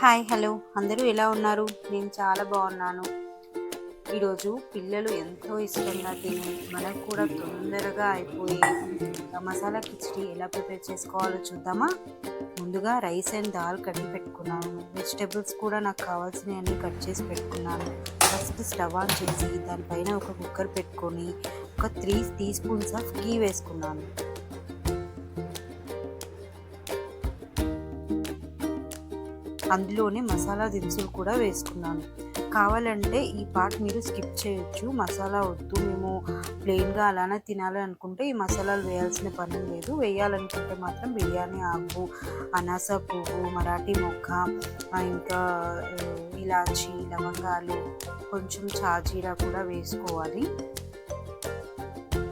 Hi hello. అందరూ ఎలా ఉన్నారు? నేను చాలా బాగున్నాను. ఈరోజు పిల్లలు ఎంతో ఇష్టంగా తిని మనకు కూడా తొందరగా అయిపోయి మసాలా కిచడీ ఎలా ప్రిపేర్ చేసుకోవాలో చూద్దామా? ముందుగా రైస్ అండ్ దాల్ కడిగి పెట్టుకున్నాను. వెజిటేబుల్స్ కూడా నాకు కావాల్సినవి అన్నీ కట్ చేసి పెట్టుకున్నాను. ఫస్ట్ స్టవ్ ఆన్ చేసి దానిపైన ఒక కుక్కర్ పెట్టుకొని ఒక three teaspoons of ghee వేసుకున్నాను. అందులోనే మసాలా దినుసులు కూడా వేసుకున్నాను. కావాలంటే ఈ పార్ట్ మీరు స్కిప్ చేయొచ్చు. మసాలా వద్దు. మేము ప్లెయిన్గా అలానే తినాలి అనుకుంటే ఈ మసాలాలు వేయాల్సిన పని లేదు. వేయాలనుకుంటే మాత్రం బిర్యానీ ఆకు అనాస పువ్వు మరాఠీ మొక్క ఇంకా ఇలాచి లవంగాలు కొంచెం చాజీరా కూడా వేసుకోవాలి.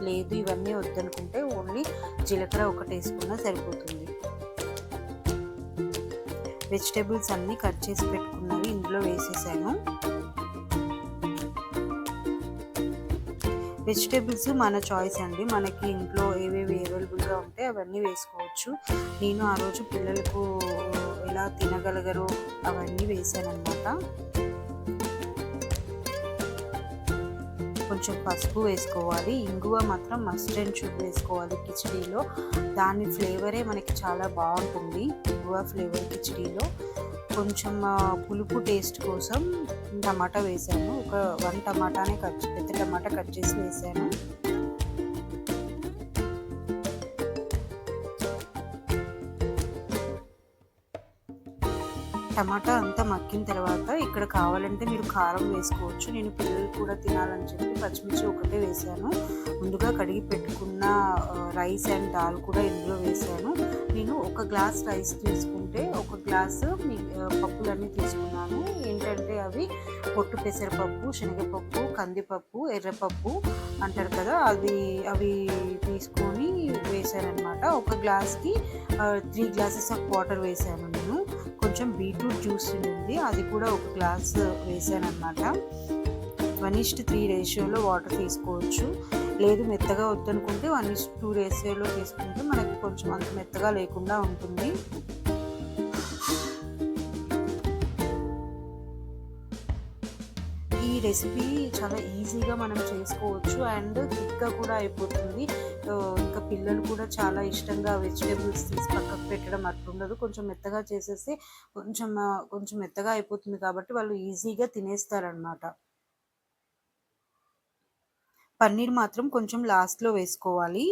లేదు ఇవన్నీ వద్దనుకుంటే ఓన్లీ జీలకర్ర ఒకటి వేసుకున్నా సరిపోతుంది. వెజిటేబుల్స్ అన్నీ కట్ చేసి పెట్టుకున్నవి ఇందులో వేసేసాను. వెజిటేబుల్స్ మన చాయిస్ అండి. మనకి ఇంట్లో ఏవేవి అవైలబుల్గా ఉంటే అవన్నీ వేసుకోవచ్చు. నేను ఆ రోజు పిల్లలకు ఎలా తినగలగరో అవన్నీ వేసాను అనమాట కొంచెం పసుపు వేసుకోవాలి. ఇంగువ మాత్రం మస్ట్ అండ్ షుడ్ వేసుకోవాలి కిచడీలో. దాని ఫ్లేవరే మనకి చాలా బాగుంటుంది ఇంగువ ఫ్లేవర్ కిచడీలో. కొంచెం పులుపు టేస్ట్ కోసం టమాటా వేసాను. ఒక వన్ టమాటానే కట్ పెద్ద టమాటా కట్ చేసి వేసాను. టమాటా అంతా మక్కిన తర్వాత ఇక్కడ కావాలంటే మీరు కారం వేసుకోవచ్చు. నేను పిల్లలు కూడా తినాలని చెప్పి పచ్చిమిర్చి ఒకటే వేసాను ముందుగా కడిగి పెట్టుకున్న రైస్ అండ్ దాల్ కూడా ఇందులో వేసాను నేను ఒక గ్లాస్ రైస్ తీసుకుంటే ఒక గ్లాసు పప్పులన్నీ తీసుకున్నాను. ఏంటంటే అవి పొట్టు పెసరపప్పు శనగపప్పు కందిపప్పు ఎర్రపప్పు అంటారు కదా అది అవి తీసుకొని వేసాను అనమాట ఒక గ్లాస్కి త్రీ గ్లాసెస్ ఆఫ్ వాటర్ వేసాను నేను. కొంచెం బీట్రూట్ జ్యూస్ ఉంది అది కూడా ఒక గ్లాస్ వేసాను అనమాట వన్ ఇస్ట్ త్రీ రేషియోలో వాటర్ తీసుకోవచ్చు. లేదు మెత్తగా వద్దనుకుంటే వన్ ఇస్ట్ టూ రేషియోలో తీసుకుంటే మనకి కొంచెం అంత మెత్తగా లేకుండా ఉంటుంది. రెసిపీ చాలా ఈజీగా మనం చేసుకోవచ్చు అండ్ క్విక్గా కూడా అయిపోతుంది. ఇంకా పిల్లలు కూడా చాలా ఇష్టంగా వెజిటేబుల్స్ తీసి పక్కకు పెట్టడం అట్లుండదు. కొంచెం మెత్తగా చేసేసి కొంచెం కొంచెం మెత్తగా అయిపోతుంది కాబట్టి వాళ్ళు ఈజీగా తినేస్తారనమాట పన్నీర్ మాత్రం కొంచెం లాస్ట్లో వేసుకోవాలి.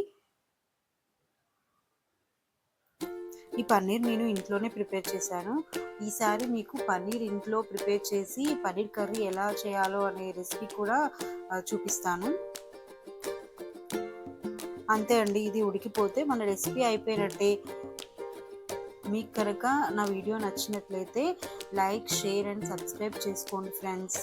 ఈ పన్నీర్ నేను ఇంట్లోనే ప్రిపేర్ చేశాను. ఈసారి మీకు పన్నీర్ ఇంట్లో ప్రిపేర్ చేసి పన్నీర్ కర్రీ ఎలా చేయాలో అనే రెసిపీ కూడా చూపిస్తాను. అంతే అండి ఇది ఉడికిపోతే మన రెసిపీ అయిపోయినట్టే. మీకు కనుక నా వీడియో నచ్చినట్లయితే లైక్ షేర్ అండ్ సబ్స్క్రైబ్ చేసుకోండి ఫ్రెండ్స్.